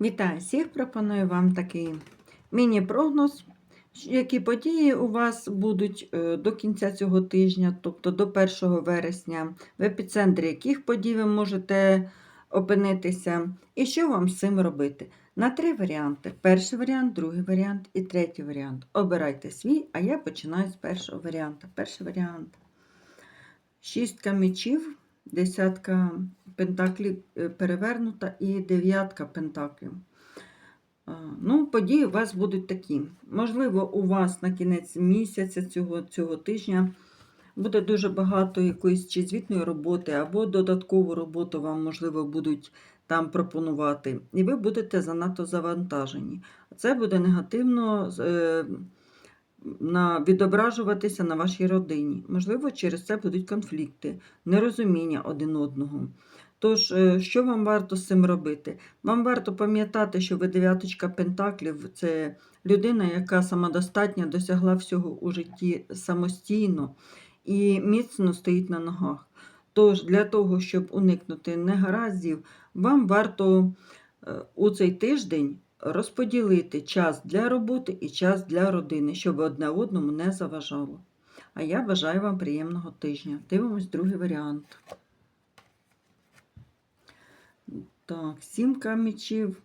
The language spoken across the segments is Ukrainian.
Вітаю всіх! Пропоную вам такий міні-прогноз, які події у вас будуть е, до кінця цього тижня, тобто до 1 вересня, в епіцентрі яких подій ви можете опинитися, і що вам з цим робити. На три варіанти: перший варіант, другий варіант і третій варіант. Обирайте свій, а я починаю з першого варіанту. Перший варіант. Шістка мечів, десятка пентаклів е, перевернута і дев'ятка пентаклів. Ну, події у вас будуть такі. Можливо, у вас на кінець місяця цього, цього тижня буде дуже багато якоїсь чи звітної роботи, або додаткову роботу вам, можливо, будуть там пропонувати. І ви будете занадто завантажені. Це буде негативно е, на, відображуватися на вашій родині. Можливо, через це будуть конфлікти, нерозуміння один одного. Тож, е, що вам варто з цим робити? Вам варто пам'ятати, що ви дев'яточка пентаклів це людина, яка самодостатня досягла всього у житті самостійно і міцно стоїть на ногах. Тож, для того, щоб уникнути негараздів, вам варто е, у цей тиждень розподілити час для роботи і час для родини, щоб одне одному не заважало. А я бажаю вам приємного тижня. Дивимось другий варіант. Так, сімка мечів,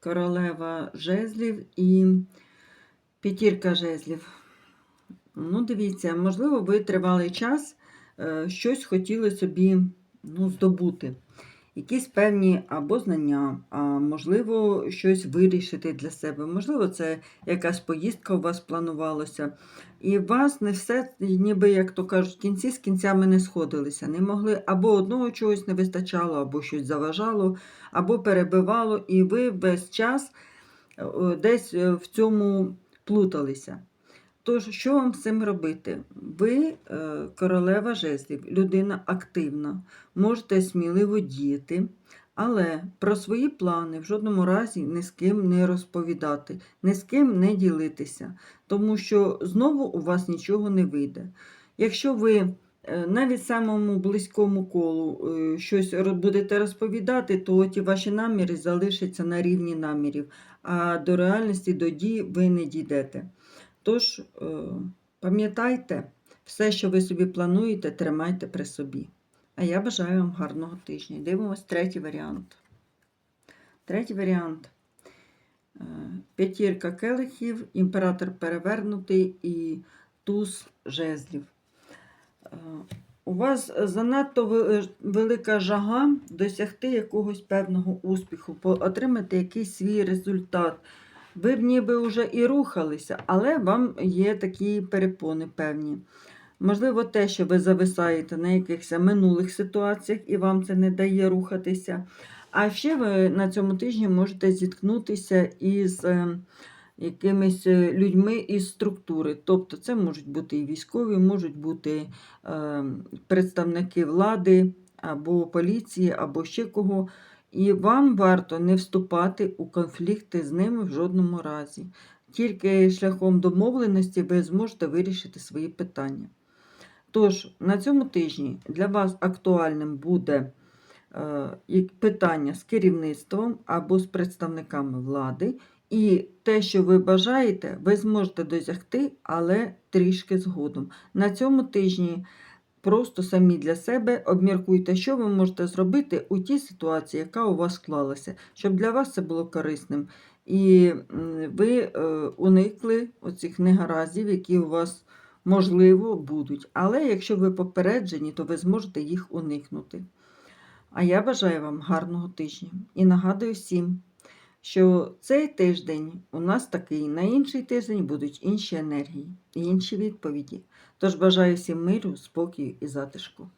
королева жезлів і п'ятірка жезлів. Ну, дивіться, можливо, ви тривалий час е, щось хотіли собі ну, здобути. Якісь певні або знання, а можливо, щось вирішити для себе. Можливо, це якась поїздка у вас планувалася. І у вас не все, ніби, як то кажуть, кінці з кінцями не сходилися. Не могли або одного чогось не вистачало, або щось заважало, або перебивало, і ви весь час е, десь е, в цьому плуталися. Тож, що вам з цим робити? Ви е, королева жезлів, людина активна, можете сміливо діяти, але про свої плани в жодному разі ні з ким не розповідати, ні з ким не ділитися, тому що знову у вас нічого не вийде. Якщо ви е, навіть самому близькому колу е, щось будете розповідати, то ті ваші наміри залишаться на рівні намірів, а до реальності, до дій ви не дійдете. Тож, е, пам'ятайте, все, що ви собі плануєте, тримайте при собі. А я бажаю вам гарного тижня. Дивимось третій варіант. Третій варіант. Е, п'ятірка келихів, імператор перевернутий і туз жезлів. Е, у вас занадто велика жага досягти якогось певного успіху, отримати якийсь свій результат. Ви б ніби вже і рухалися, але вам є такі перепони певні. Можливо, те, що ви зависаєте на якихось минулих ситуаціях і вам це не дає рухатися. А ще ви на цьому тижні можете зіткнутися із е, якимись е, людьми із структури. Тобто, це можуть бути і військові, можуть бути е, представники влади або поліції, або ще кого. І вам варто не вступати у конфлікти з ними в жодному разі. Тільки шляхом домовленості ви зможете вирішити свої питання. Тож, на цьому тижні для вас актуальним буде е, питання з керівництвом або з представниками влади. І те, що ви бажаєте, ви зможете досягти, але трішки згодом. На цьому тижні. Просто самі для себе обміркуйте, що ви можете зробити у тій ситуації, яка у вас склалася, щоб для вас це було корисним. І ви е, уникли оцих негараздів, які у вас, можливо, будуть. Але якщо ви попереджені, то ви зможете їх уникнути. А я бажаю вам гарного тижня і нагадую всім, що цей тиждень у нас такий, на інший тиждень будуть інші енергії і інші відповіді. Тож бажаю всім миру, спокою і затишку.